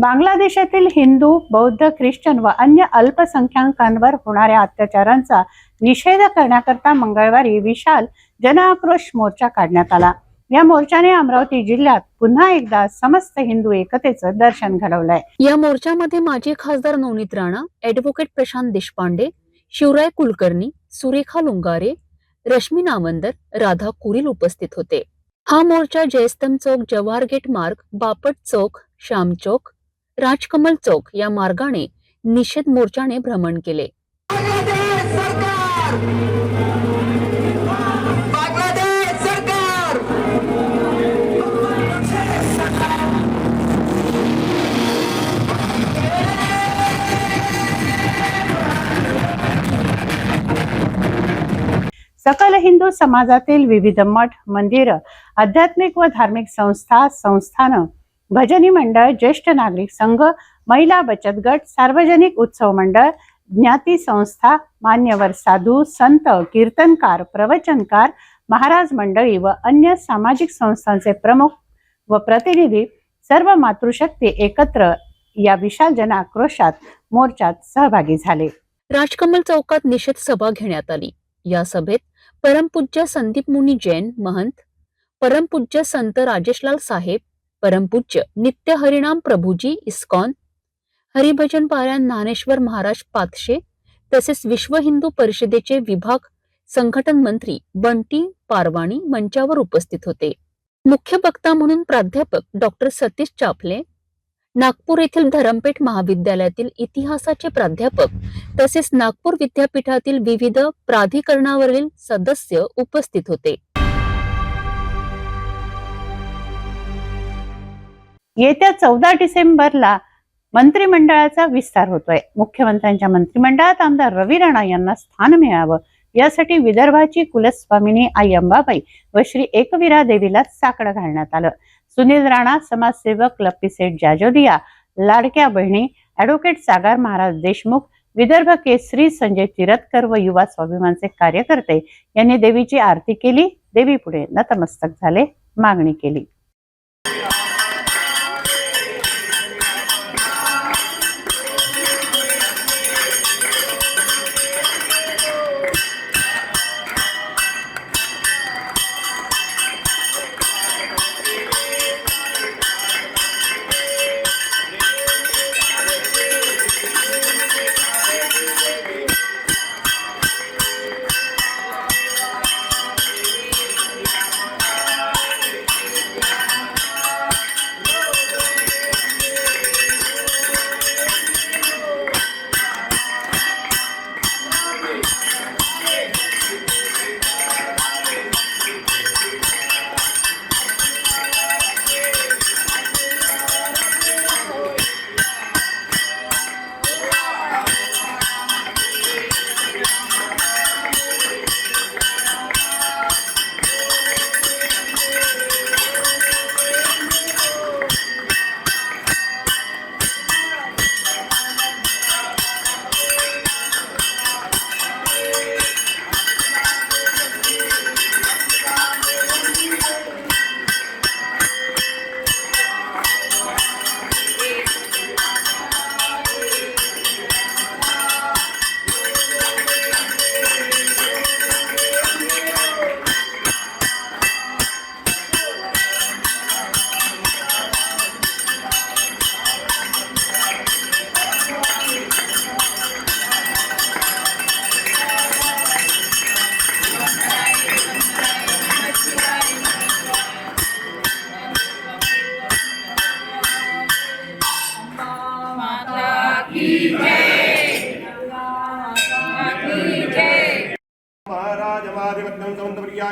बांगलादेशातील हिंदू बौद्ध ख्रिश्चन व अन्य अल्पसंख्याकांवर होणाऱ्या अत्याचारांचा निषेध करण्याकरता मंगळवारी विशाल जनआक्रोश मोर्चा काढण्यात आला. या मोर्चाने अमरावती जिल्ह्यात पुन्हा एकदा समस्त हिंदू एकतेचं दर्शन घडवलंय. या मोर्चामध्ये माजी खासदार नवनीत राणा ऍडव्होकेट प्रशांत देशपांडे शिवराय कुलकर्णी सुरेखा लुंगारे रश्मी नामंदर राधा कुरील उपस्थित होते. हा मोर्चा जयस्तंभ चौक जवाहर गेट मार्ग बापट चौक श्याम चौक राजकमल चौक या मार्गाने निषेध मोर्चाने भ्रमण केले. बांग्लादेश सरकार! बांग्लादेश सरकार! सकल हिंदू समाजातील विविध मठ मंदिर आध्यात्मिक व धार्मिक संस्था संस्थानं भजनी मंडळ ज्येष्ठ नागरिक संघ महिला बचत गट सार्वजनिक उत्सव मंडळ ज्ञाती संस्था मान्यवर साधू संत कीर्तनकार प्रवचनकार महाराज मंडळी व अन्य सामाजिक संस्थांचे प्रमुख व प्रतिनिधी सर्व मातृशक्ती एकत्र या विशाल जन आक्रोशात मोर्चात सहभागी झाले. राजकमल चौकात निषेध सभा घेण्यात आली. या सभेत परमपूज्य संदीप मुनी जैन महंत परमपूज्य संत राजेशलाल साहेब परमपूज्य नित्य हरिणाम प्रभूजी इस्कॉन. हरिभजन पाऱ्या ज्ञानेश्वर महाराज पातशे तसेच विश्व हिंदू परिषदेचे विभाग संघटन मंत्री बंटी पारवाणी मंचावर उपस्थित होते. मुख्य वक्ता म्हणून प्राध्यापक डॉक्टर सतीश चाफले नागपूर येथील धरमपेठ महाविद्यालयातील इतिहासाचे प्राध्यापक तसेच नागपूर विद्यापीठातील विविध प्राधिकरणावरील सदस्य उपस्थित होते. येत्या चौदा डिसेंबरला मंत्रिमंडळाचा विस्तार होतोय. मुख्यमंत्र्यांच्या मंत्रिमंडळात आमदार रवी राणा यांना स्थान मिळावं यासाठी विदर्भाची कुलस्वामिनी आई अंबाबाई व श्री एकवीरा देवीला साकडं घालण्यात आलं. सुनील राणा समाजसेवक लप्पीसेठ जाजोदिया लाडक्या बहिणी ऍडव्होकेट सागर महाराज देशमुख विदर्भ केसरी संजय तिरतकर व युवा स्वाभिमानचे कार्यकर्ते यांनी देवीची आरती केली. देवी पुढे नतमस्तक झाले. मागणी केली.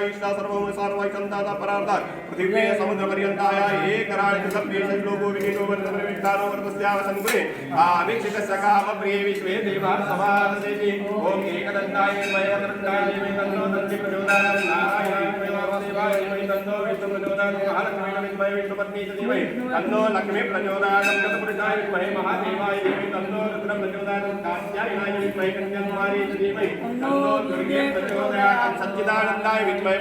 समुद्रपर्यायिष्ठा सर्वं सर्वैकन्ताता परार्था पृथिव्ये समुद्रपर्यन्ताय एकराळे सप्ये संलोको विनीतो वर्तप्रविष्टानो वर्तस्याव सङ्कुले आवीक्षितस्य कामप्रिये विश्वे देवाः समादसेति ॐ एकदन्ताय धीमहि तन्नो दन्ति प्रचोदयात् नारायणाय धीमहि तन्नो विष्णुः प्रचोदयात् महालक्ष्मीः विद्महे विष्णुपत्नी च धीमहि तन्नो लक्ष्मी प्रचोदयात् गतपुरुषाय विद्महे महादेवाय धीमहि तन्नो रुद्रः प्रचोदयात् कात्यायनाय विद्महे कन्याकुमारी च धीमहि तन्नो दुर्गे प्रचोदयात् सच्चिदानन्दाय विद्महे पूर्णगुणोदाय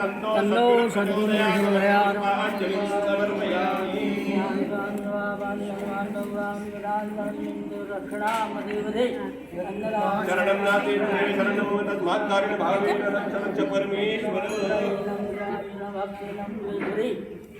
तन्नो तन्नो सद्गुरुः प्रचोदयात्। पुष्पाञ्जलिं समर्पयामि रक्षणामदेवदे शरणं नास्ति त्वमेव शरणं मम तस्मात् भावेन रक्षणं च परमेश्वर यत्त्वजितं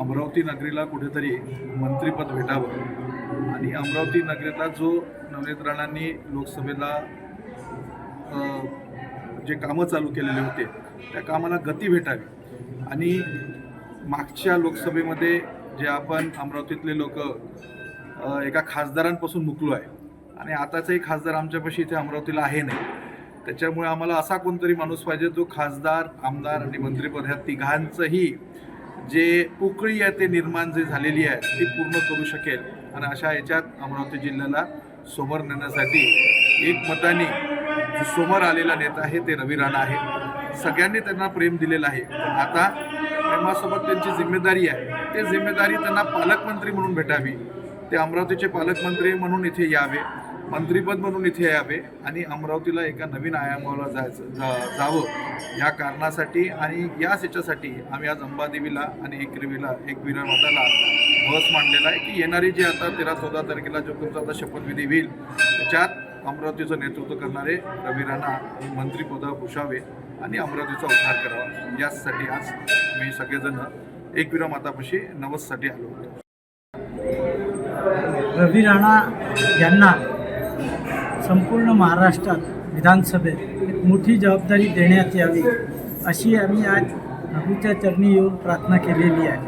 अमरावती नगरीला कुठेतरी मंत्रिपद भेटावं. आणि अमरावती नगरीला जो नवनीत राणांनी लोकसभेला जे कामं चालू केलेले होते त्या कामाला गती भेटावी. आणि मागच्या लोकसभेमध्ये जे आपण अमरावतीतले लोक एका खासदारांपासून मुकलो आहे. आणि आताचाही खासदार आमच्यापाशी इथे अमरावतीला आहे नाही. त्याच्यामुळे आम्हाला असा कोणतरी माणूस पाहिजे जो खासदार आमदार आणि मंत्रिपद ह्या तिघांचंही जे पोकळी आहे ते निर्माण जे झालेली आहे ती पूर्ण करू शकेल. आणि अशा याच्यात अमरावती जिल्ह्याला समोर नेण्यासाठी एक मताने जो समोर आलेला नेता आहे ते रवी राणा आहे. सगळ्यांनी त्यांना प्रेम दिलेलं आहे. आता प्रेमासोबत त्यांची जिम्मेदारी आहे. ते जिम्मेदारी त्यांना पालकमंत्री म्हणून भेटावी. ते अमरावतीचे पालकमंत्री म्हणून इथे यावे. मंत्रीपद म्हणून इथे यावे आणि अमरावतीला एका नवीन आयामाला जायचं जा जावं या कारणासाठी आणि याच याच्यासाठी आम्ही आज अंबादेवीला आणि एकरेवीला एकविरा माताला बस मांडलेला आहे की येणारी जी आता तेरा चौदा तारखेला जो तुमचा आता शपथविधी होईल त्याच्यात अमरावतीचं नेतृत्व करणारे रवी राणा हे मंत्रिपदावर भूषावे आणि अमरावतीचा उद्धार करावा. याचसाठी आज मी सगळेजण एकविरा मातापाशी नवससाठी आलो होतो. रवी राणा यांना संपूर्ण महाराष्ट्रात विधानसभेत एक मोठी जबाबदारी देण्यात यावी अशी आम्ही आज प्रभूच्या चरणी येऊन प्रार्थना केलेली आहे.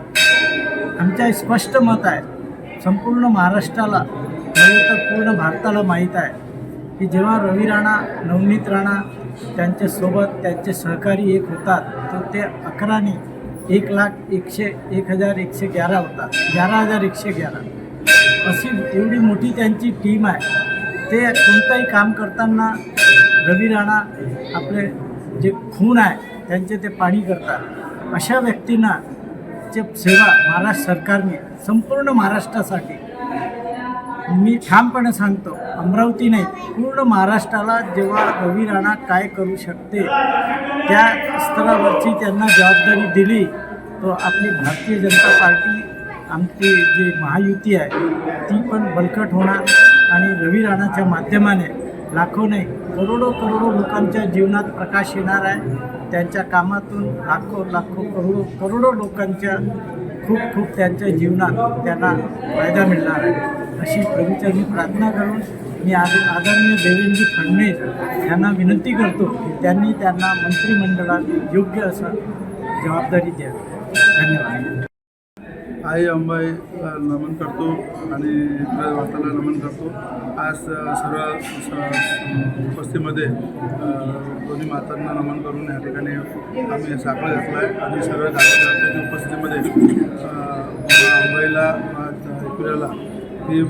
आमच्या स्पष्ट मत आहे संपूर्ण महाराष्ट्राला नव्हे तर पूर्ण भारताला माहीत आहे की जेव्हा रवी राणा नवनीत राणा त्यांच्यासोबत त्यांचे सहकारी एक होतात तर ते अकराने एक लाख एकशे एक हजार एकशे ग्यारा होतात. ग्यारा हजार एकशे ग्यारा. अशी एवढी मोठी त्यांची टीम आहे. ते कोणतंही काम करताना रवी राणा आपले जे खून आहे त्यांचे ते पाणी करतात. अशा व्यक्तींना जे सेवा महाराष्ट्र सरकारने संपूर्ण महाराष्ट्रासाठी. मी ठामपणे सांगतो अमरावती नाही पूर्ण महाराष्ट्राला जेव्हा रवी राणा काय करू शकते त्या स्तरावरची त्यांना जबाबदारी दिली तो आपली भारतीय जनता पार्टी आमची जी महायुती आहे ती पण बलकट होणार. आणि रवी राणाच्या माध्यमाने लाखो नाही करोडो करोडो लोकांच्या जीवनात प्रकाश येणार आहे. त्यांच्या कामातून लाखो लाखो करोडो करोडो लोकांच्या खूप खूप त्यांच्या जीवनात त्यांना फायदा मिळणार आहे. अशी प्रभूचरणी प्रार्थना करून मी आज आदरणीय देवेंद्र फडणवीस यांना विनंती करतो की त्यांनी त्यांना मंत्रिमंडळात योग्य असं जबाबदारी द्यावी धन्यवाद. आई अंबाई नमन करतो आणि इतर नमन करतो. आज सर्व स- उपस्थितीमध्ये दोन्ही मातांना नमन करून या ठिकाणी आम्ही साखळ घातला आहे आणि सर्व कार्यकर्त्यांच्या उपस्थितीमध्ये अंबाईला ऐकूयाला की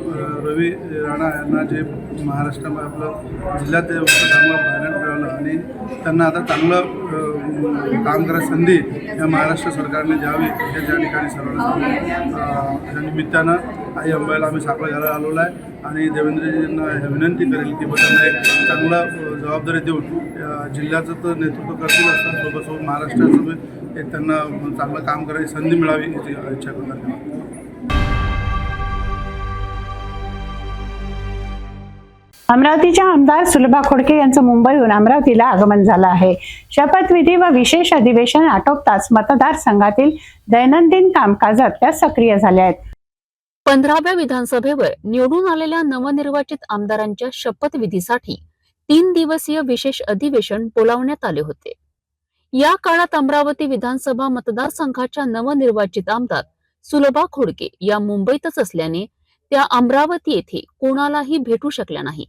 रवी राणा यांना जे महाराष्ट्रामध्ये आपलं जिल्ह्यात चांगलं पाहण्यात मिळालं आणि त्यांना आता चांगलं काम करायची संधी या महाराष्ट्र सरकारने द्यावी हे त्या ठिकाणी सर्वांना सांगून निमित्तानं आई अंबाईला आम्ही साखर घ्यायला आलेलो आहे आणि देवेंद्रजींना हे विनंती करेल की त्यांना एक चांगला जबाबदारी देऊन या जिल्ह्याचं तर नेतृत्व करतील असतात सोबतसोबत महाराष्ट्राचं एक त्यांना चांगलं काम करायची संधी मिळावी याची इच्छा करतो अमरावतीच्या आमदार सुलभा खोडके यांचं मुंबईहून अमरावतीला आगमन झालं आहे. शपथविधी व विशेष अधिवेशन आटोपताच मतदारसंघातील दैनंदिन कामकाजात त्या सक्रिय झाल्या आहेत. पंधराव्या विधानसभेवर निवडून आलेल्या नवनिर्वाचित आमदारांच्या शपथविधीसाठी तीन दिवसीय विशेष अधिवेशन बोलावण्यात आले होते. या काळात अमरावती विधानसभा मतदारसंघाच्या नवनिर्वाचित आमदार सुलभा खोडके या मुंबईतच असल्याने त्या अमरावती येथे कोणालाही भेटू शकल्या नाही.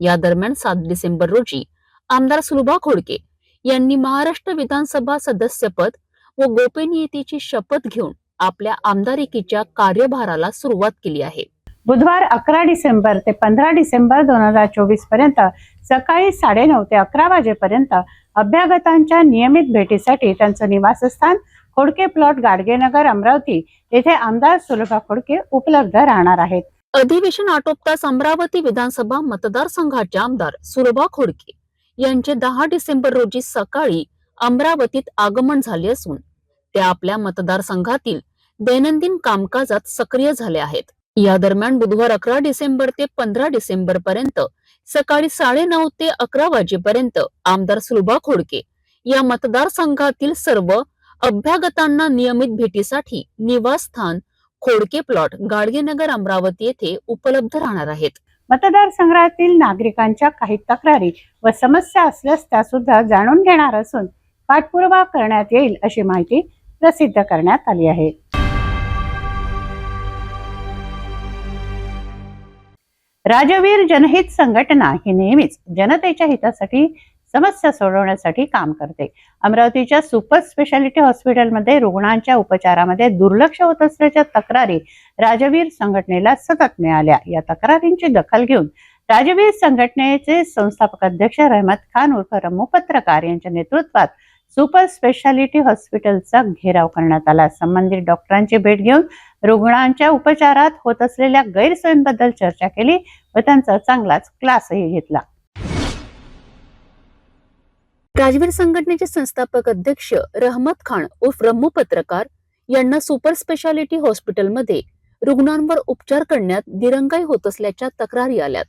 या दरम्यान सात डिसेंबर रोजी आमदार सुलभा खोडके यांनी महाराष्ट्र विधानसभा सदस्यपद व गोपनीयतेची शपथ घेऊन आपल्या आमदारकीच्या कार्यभाराला सुरुवात केली आहे. बुधवार अकरा डिसेंबर ते पंधरा डिसेंबर दोन हजार चोवीसपर्यंत सकाळी साडेनऊ ते अकरा वाजेपर्यंत अभ्यागतांच्या नियमित भेटीसाठी त्यांचं निवासस्थान खोडके प्लॉट गाडगेनगर अमरावती येथे आमदार सुलभा खोडके उपलब्ध राहणार आहेत. अधिवेशन आटोपताच अमरावती विधानसभा मतदारसंघाचे आमदार सुरभा खोडके यांचे दहा डिसेंबर रोजी सकाळी अमरावतीत आगमन झाले असून ते आपल्या मतदारसंघातील दैनंदिन कामकाजात सक्रिय झाले आहेत. या दरम्यान बुधवार अकरा डिसेंबर ते पंधरा डिसेंबर पर्यंत सकाळी साडेनऊ ते अकरा वाजेपर्यंत आमदार सुलभा खोडके या मतदारसंघातील सर्व अभ्यागतांना नियमित भेटीसाठी निवासस्थान खोडके प्लॉट गाडगेनगर अमरावती येथे उपलब्ध राहणार आहेत. मतदारसंघातील नागरिकांच्या काही तक्रारी व समस्या असल्यास त्या सुद्धा जाणून घेणार असून पाठपुरावा करण्यात येईल अशी माहिती प्रसिद्ध करण्यात आली आहे. राजवीर जनहित संघटना ही नेहमीच जनतेच्या हितासाठी समस्या सोडवण्यासाठी काम करते. अमरावतीच्या सुपर स्पेशालिटी हॉस्पिटलमध्ये रुग्णांच्या उपचारामध्ये दुर्लक्ष होत असल्याच्या तक्रारी राजवीर संघटनेला सतत मिळाल्या. या तक्रारींची दखल घेऊन राजवीर संघटनेचे संस्थापक अध्यक्ष रहमत खान उर्फ रमू पत्रकार यांच्या नेतृत्वात सुपर स्पेशालिटी हॉस्पिटलचा घेराव करण्यात आला. संबंधित डॉक्टरांची भेट घेऊन रुग्णांच्या उपचारात होत असलेल्या गैरसोयींबद्दल चर्चा केली व त्यांचा चांगलाच क्लासही घेतला. राजवीर संघटनेचे संस्थापक अध्यक्ष रहमत खान उर्फ रम्मू पत्रकार यांना सुपर स्पेशालिटी हॉस्पिटलमध्ये रुग्णांवर उपचार करण्यात दिरंगाई होत असल्याच्या तक्रारी आल्यात.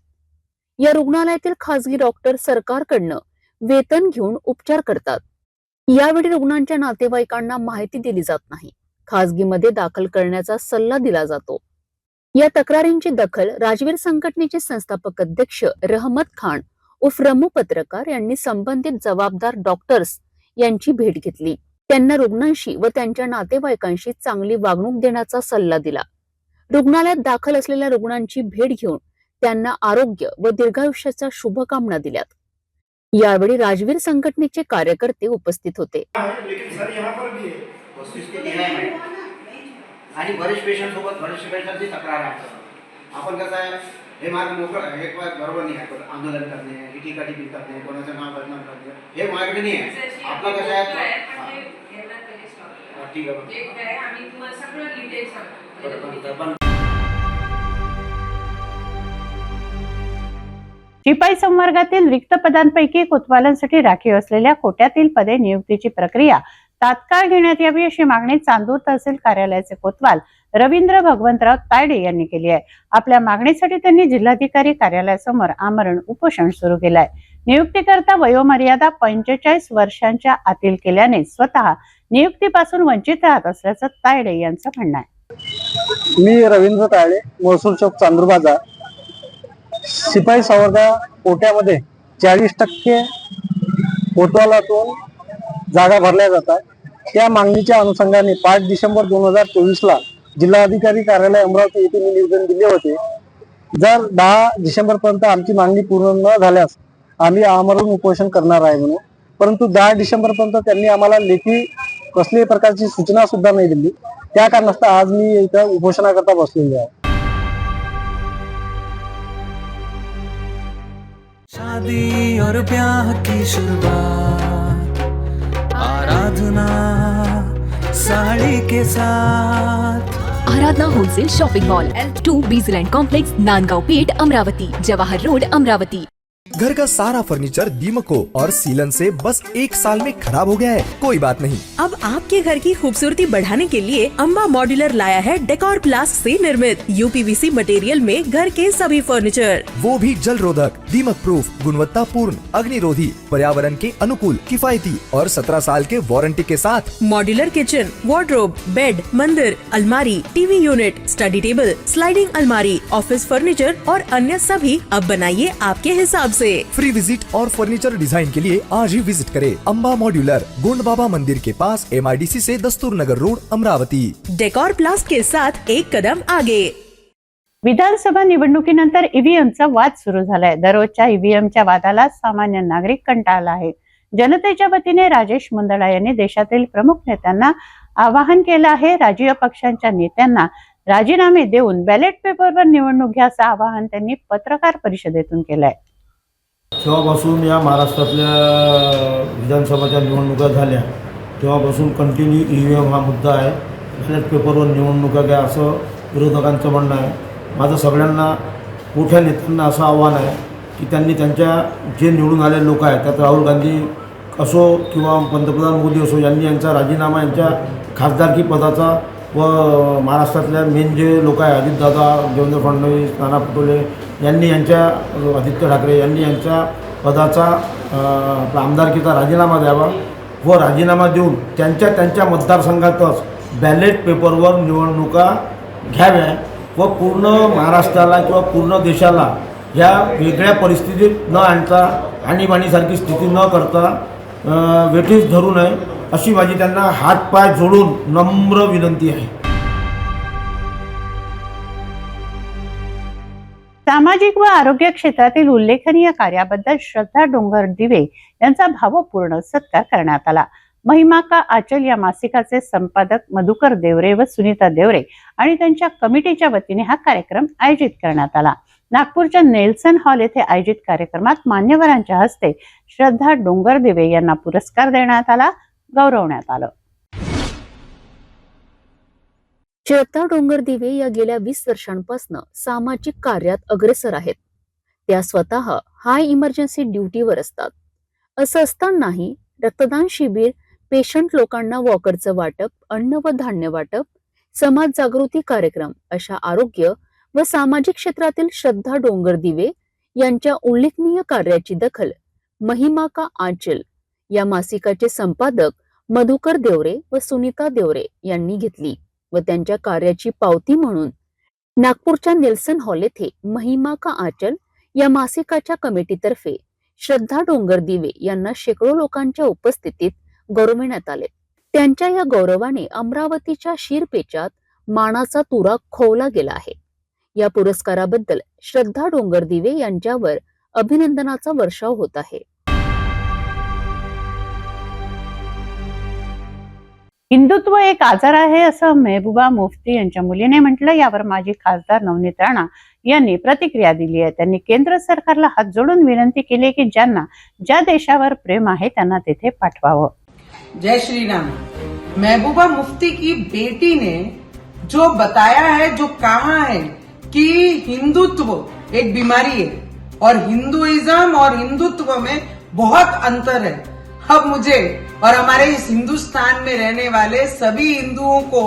या रुग्णालयातील खासगी डॉक्टर सरकारकडनं वेतन घेऊन उपचार करतात. यावेळी रुग्णांच्या नातेवाईकांना माहिती दिली जात नाही. खासगीमध्ये दाखल करण्याचा सल्ला दिला जातो. या तक्रारींची दखल राजवीर संघटनेचे संस्थापक अध्यक्ष रहमत खान उर्फ रमू पत्रकार यांनी संबंधित जबाबदार डॉक्टर्स यांची भेट घेतली. त्यांना रुग्णांशी व त्यांच्या नातेवाईकांशी चांगली वागणूक देण्याचा सल्ला दिला. रुग्णालयात दाखल असलेल्या रुग्णांची भेट घेऊन त्यांना आरोग्य व दीर्घायुष्याच्या शुभकामना दिल्यात. यावेळी राजवीर संघटनेचे कार्यकर्ते उपस्थित होते. आणि बरेच पेशंट सोबत बरेचसे पेशंटची तक्रार आहे. आपण कसं आहे? हे मार्ग मोकळ हे मार्ग बरोबर नाही आहे. आंदोलन करणे ही टीकाटिपी करणे कोणाचं नाव बदनाम करणे हे माझ्याकडे नाही आहे. आपलं कसं आहे ठीक आहे. शिपाई संवर्गातील रिक्त पदांपैकी कोतवालांसाठी राखीव असलेल्या कोट्यातील पदे नियुक्तीची प्रक्रिया तात्काळ घेण्यात यावी अशी मागणी चांदूर तहसील कार्यालयाचे कोतवाल रवींद्र भगवंतराव तायडे यांनी केली आहे. आपल्या मागणीसाठी त्यांनी जिल्हाधिकारी कार्यालयासमोर आमरण उपोषण सुरू केलंय. नियुक्तीकरता वयोमर्यादा पंचेचाळीस वर्षांच्या आतील केल्याने स्वतः नियुक्तीपासून वंचित राहत असल्याचं तायडे यांचं म्हणणं आहे. मी रवींद्र ताळे महसूल चौक चांदूर बाजार. शिपाई संवर्गा कोट्यामध्ये चाळीस टक्के कोतवालातून जागा भरल्या जातात. त्या मागणीच्या अनुषंगाने पाच डिसेंबर दोन हजार चोवीसला जिल्हाधिकारी कार्यालय अमरावती येथे मी निवेदन दिले होते. जर दहा डिसेंबर पर्यंत आमची मागणी पूर्ण न झाल्यास आम्ही आमरण उपोषण करणार आहे म्हणून. परंतु दहा डिसेंबर पर्यंत त्यांनी आम्हाला लेखी कसल्याही प्रकारची सूचना सुद्धा नाही दिली. त्या कारणास्तव आज मी इथं उपोषणाकरता बसलेली आहे. शादी और ब्याह की शुरुआत आराधना साड़ी के साथ Aradhana wholesale shopping mall L two बीजलैंड complex Nandgaon Peth Amravati Jawahar road Amravati. घर का सारा फर्नीचर दीमको और सीलन से बस एक साल में खराब हो गया है। कोई बात नहीं। अब आपके घर की खूबसूरती बढ़ाने के लिए अम्बा मॉड्यूलर लाया है डेकोर प्लास से निर्मित यूपीवीसी मटेरियल में घर के सभी फर्नीचर वो भी जल रोधक दीमक प्रूफ गुणवत्ता पूर्ण अग्निरोधी पर्यावरण के अनुकूल किफायती और 17 साल के वारंटी के साथ। मॉड्यूलर किचन वार्डरोब बेड मंदिर अलमारी TV unit study table sliding अलमारी ऑफ़िस फर्नीचर और अन्य सभी अब बनाइए आपके हिसाब से। फ्री विजिट और फर्नीचर डिजाइन के लिए आज ही विजिट करें अम्बा मॉड्यूलर गोंड बाबा मंदिर के पास एम से Dastur Nagar road Amravati. Decor plus के साथ एक कदम आगे। विधानसभा निवडणुकीनंतर ईव्हीएमचा वाद सुरू झालाय. दररोजच्या ईव्हीएमच्या वादाला सामान्य नागरिक कंटाळला आहे. जनतेच्या वतीने राजेश मुंदडा यांनी देशातील प्रमुख नेत्यांना आवाहन केलं आहे. राजकीय पक्षांच्या नेत्यांना राजीनामे देऊन बॅलेट पेपरवर निवडणूक घ्या असं आवाहन त्यांनी पत्रकार परिषदेतून केलंय. जेव्हापासून या महाराष्ट्रातल्या विधानसभाच्या निवडणुका झाल्या. तेव्हापासून कंटिन्यू ई व्ही एम हा मुद्दा आहे. बॅलेट पेपरवर निवडणुका घ्या असं विरोधकांचं म्हणणं आहे. माझं सगळ्यांना मोठ्या नेत्यांना असं आव्हान आहे की त्यांनी त्यांच्या जे निवडून आलेले लोक आहेत त्यात राहुल गांधी असो किंवा पंतप्रधान मोदी असो यांनी यांचा राजीनामा यांच्या खासदारकी पदाचा व महाराष्ट्रातल्या मेन जे लोक आहे अजितदादा देवेंद्र फडणवीस नाना पटोले यांनी यांच्या आदित्य ठाकरे यांनी यांच्या पदाचा आपला आमदारकीचा राजीनामा द्यावा व राजीनामा देऊन त्यांच्या त्यांच्या मतदारसंघातच बॅलेट पेपरवर निवडणुका घ्याव्या व पूर्ण महाराष्ट्राला किंवा पूर्ण देशाला या वेगळ्या परिस्थितीत न आणता आणीबाणीसारखी स्थिती न करता वेठीस धरू नये अशी माझी त्यांना हातपाय जोडून नम्र विनंती आहे. सामाजिक व आरोग्य क्षेत्रातील उल्लेखनीय कार्याबद्दल श्रद्धा डोंगर दिवे यांचा भावपूर्ण सत्कार करण्यात आला. महिमा का आचल या मासिकाचे संपादक मधुकर देवरे व सुनीता देवरे आणि त्यांच्या कमिटीच्या वतीने हा कार्यक्रम आयोजित करण्यात आला. नागपूरच्या नेल्सन हॉल येथे आयोजित कार्यक्रमात मान्यवरांच्या हस्ते श्रद्धा डोंगर दिवे यांना पुरस्कार देण्यात आला गौरवण्यात आलं. श्रद्धा डोंगर दिवे या गेल्या वीस वर्षांपासून सामाजिक कार्यात अग्रेसर आहेत. त्या स्वतः हाय इमर्जन्सी ड्युटीवर असतात. असं असतानाही रक्तदान शिबिर पेशंट लोकांना वॉकरचं वाटप अन्न व धान्य वाटप समाज जागृती कार्यक्रम अशा आरोग्य व सामाजिक क्षेत्रातील श्रद्धा डोंगर दिवे यांच्या उल्लेखनीय कार्याची दखल महिमा का आंचल या मासिकाचे संपादक मधुकर देवरे व सुनीता देवरे यांनी घेतली. व त्यांच्या कार्याची पावती म्हणून नागपूरच्या नेल्सन हॉल येथे महिमा का आचल या मासिकाच्या कमिटीतर्फे श्रद्धा डोंगर दिवे यांना शेकडो लोकांच्या उपस्थितीत गौरविण्यात आले. त्यांच्या या गौरवाने अमरावतीच्या शिरपेचात मानाचा तुरा खोवला गेला आहे. या पुरस्काराबद्दल श्रद्धा डोंगर दिवे यांच्यावर अभिनंदनाचा वर्षाव होत आहे. हिंदुत्व एक आजार आहे असं मेहबूबा मुफ्ती यांच्या मुलीने म्हटलं. यावर माजी खासदार नवनीत राणा यांनी प्रतिक्रिया दिली आहे. त्यांनी केंद्र सरकारला हात जोडून विनंती केली की ज्यांना ज्या देशावर प्रेम आहे त्यांना तेथे पाठवावं. जय श्री राम महबूबा मुफ्ती की बेटी ने जो बताया है जो कहा है कि हिंदुत्व एक बीमारी है और हिंदुइज्म और हिंदुत्व में बहुत अंतर है। अब मुझे और हमारे इस हिंदुस्तान में रहने वाले सभी हिंदुओं को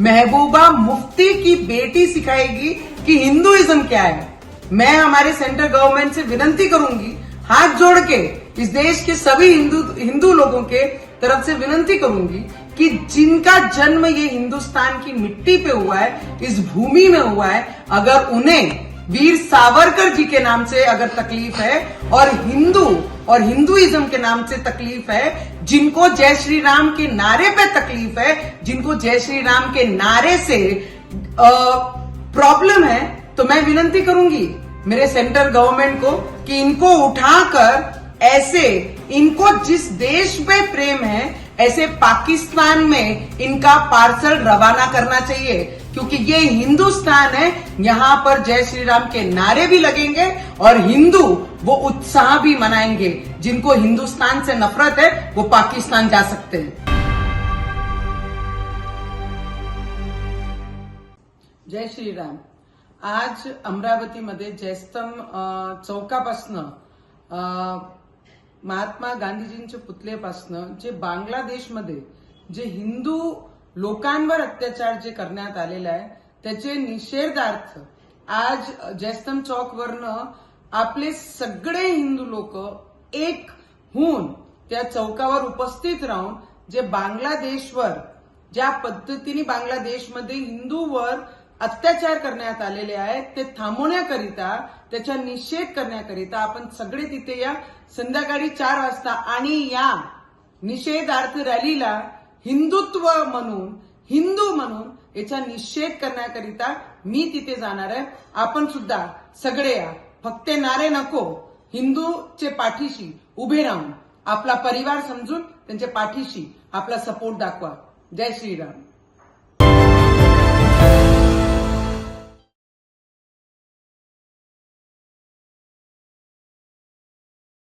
महबूबा मुफ्ती की बेटी सिखाएगी कि हिंदुइज्म क्या है। मैं हमारे सेंट्रल गवर्नमेंट से विनती करूँगी, हाथ जोड़ के इस देश के सभी हिंदू हिंदू लोगों के तरफ़ से विनंती करूँगी कि जिनका जन्म ये हिंदुस्तान की मिट्टी पे हुआ है, इस भूमि में हुआ है, अगर उन्हें वीर सावरकर जी के नाम से अगर तकलीफ़ है, और हिंदू, और हिंदुइज्म के नाम से तकलीफ़ है, जिनको जय श्री राम के नारे पे तकलीफ़ है, जिनको जय श्री राम के नारे से प्रॉब्लम है तो मैं विनंती करूँगी मेरे सेंट्रल गवर्नमेंट को कि इनको उठाकर ऐसे, इनको जिस देश पे प्रेम है, ऐसे पाकिस्तान में इनका पार्सल रवाना करना चाहिए। क्योंकि ये हिंदुस्तान है यहाँ पर जय श्री राम के नारे भी लगेंगे और हिंदू वो उत्साह भी मनाएँगे। जिनको हिंदुस्तान से नफरत है वो पाकिस्तान जा सकते हैं। जय श्री राम आज अमरावतीमध्ये जयस्तंभ अ, चौकापासनं महात्मा गांधीजींच्या पुतळेपासनं जे बांगलादेशमध्ये जे हिंदू लोकांवर अत्याचार जे करण्यात आलेला आहे त्याचे निषेधार्थ आज जयस्तंभ चौकवरनं आपले सगळे हिंदू लोक एक होऊन त्या चौकावर उपस्थित राहून जे बांगलादेशवर ज्या पद्धतीने बांगलादेशमध्ये हिंदूवर अत्याचार करण्यात आलेले आहेत ते थांबवण्याकरिता त्याचा निषेध करण्याकरिता आपण सगळे तिथे या संध्याकाळी चार वाजता आणि या निषेधार्थ रॅलीला हिंदुत्व म्हणून हिंदू म्हणून याचा निषेध करण्याकरिता मी तिथे जाणार आहे. आपण सुद्धा सगळे या. फक्त नारे नको. हिंदूचे पाठीशी उभे राहून आपला परिवार समजून त्यांच्या पाठीशी आपला सपोर्ट दाखवा. जय श्रीराम.